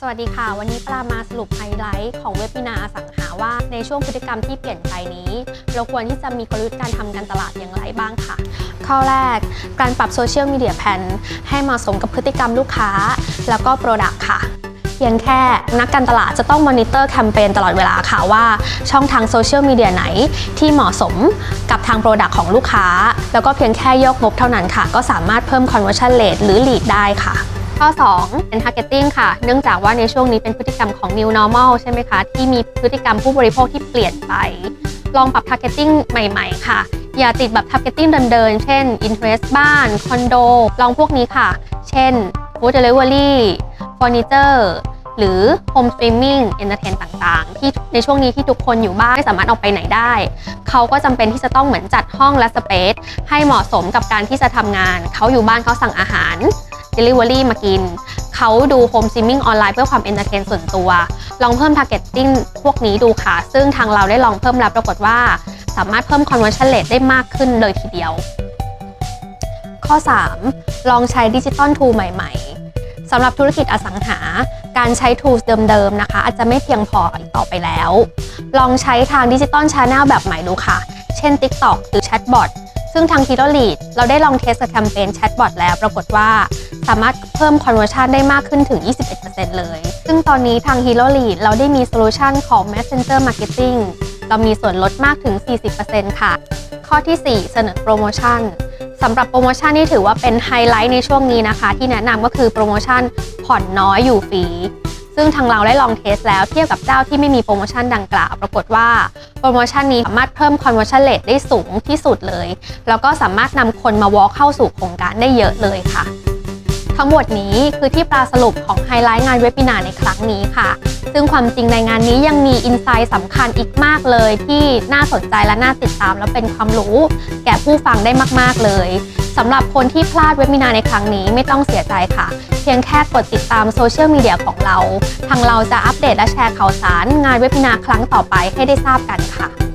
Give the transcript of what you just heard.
สวัสดีค่ะ วันนี้ปลามาสรุปไฮไลท์ของเว็บ i นาอสังหาว่าในช่วงพฤติกรรมที่เปลี่ยนไปนี้ เราควรที่จะมีกลยุทธ์การทำการตลาดอย่างไรบ้างค่ะ ข้อแรก การปรับโซเชียลมีเดียแพนให้เหมาะสมกับพฤติกรรมลูกค้า แล้วก็โปรดักต์ค่ะเพียงแค่นักการตลาดจะต้องมอนิเตอร์แคมเปญตลอดเวลาค่ะว่าช่องทางโซเชียลมีเดียไหนที่เหมาะสมกับทางโปรดักต์ของลูกค้า แล้วก็เพียงแค่ยกงบเท่านั้นค่ะ ก็สามารถเพิ่ม conversion rate หรือ lead ได้ค่ะ ข้อ 2 เป็น targeting ค่ะ เนื่องจากว่าในช่วงนี้เป็นพฤติกรรมของ new normal ใช่ไหมคะ ที่มีพฤติกรรมผู้บริโภคที่เปลี่ยนไป ลองปรับ targeting ใหม่ๆ ค่ะ อย่าติดแบบ targeting เดิมๆ เช่น interest บ้าน คอนโด ลองพวกนี้ค่ะ เช่น food delivery furniture หรือ home streaming entertain ต่างๆ ที่ในช่วงนี้ที่ทุกคนอยู่บ้านไม่สามารถออกไปไหนได้ เขาก็จำเป็นที่จะต้องเหมือนจัดห้องและสเปซให้เหมาะสมกับการที่จะทำงาน เขาอยู่บ้านเขาสั่งอาหาร Delivery มากิน เขาดู Home Streaming ออนไลน์เพื่อความเอนเตอร์เทนส่วนตัว ลองเพิ่ม Targeting พวกนี้ดูค่ะ ซึ่งทางเราได้ลองเพิ่มแล้วปรากฏว่า สามารถเพิ่ม Conversion Rate ได้มากขึ้นเลยทีเดียว ข้อ 3 ลองใช้ดิจิตอลทูใหม่ ๆสำหรับธุรกิจอสังหา การใช้ tools เดิมๆนะคะ อาจจะไม่เพียงพออีกต่อไปแล้ว ลองใช้ทางดิจิตอลชาแนลแบบใหม่ดูค่ะ เช่น TikTok หรือ Chatbot ซึ่งทาง Hero Lead เราได้ลองเทสกับแคมเปญ Chatbot แล้ว ปรากฏว่า สามารถเพิ่ม conversion ได้มากขึ้นถึง 21%เลย ซึ่งตอนนี้ทาง Hero Lead เราได้มีโซลูชันของ Messenger Marketing เรามีส่วนลดมากถึง 40%ค่ะ ข้อที่ 4 เสนอโปรโมชั่นสำหรับโปรโมชั่นที่ถือว่าเป็นไฮไลท์ในช่วงนี้นะคะ ที่แนะนำก็คือโปรโมชั่นผ่อนน้อยอยู่ฟรีซึ่งทางเราได้ลองเทสแล้วเทียบกับเจ้าที่ไม่มีโปรโมชั่นดังกล่าว ปรากฏว่าโปรโมชั่นนี้สามารถเพิ่ม conversion rate ได้สูงที่สุดเลย แล้วก็สามารถนำคนมาวอลเข้าสู่โครงการได้เยอะเลยค่ะ ทั้งหมดนี้คือที่ปลาสรุปของไฮไลท์งานเว็บ i นาในครั้งนี้ค่ะ ซึ่งความจริงในงานนี้ยังมีอินไซต์สำคัญอีกมากเลย ที่น่าสนใจและน่าติดตาม และเป็นความรู้ แก่ผู้ฟังได้มาก ๆ เลยสำหรับคนที่พลาดเว็บ i นาในครั้งนี้ไม่ต้องเสียใจค่ะ เพียงแค่กดติดตามโซเชียลมีเดียของเรา ทางเราจะอัปเดตและแชร์ข่าวสารงานเว็บ i นาครั้งต่อไปให้ได้ทราบกันค่ะ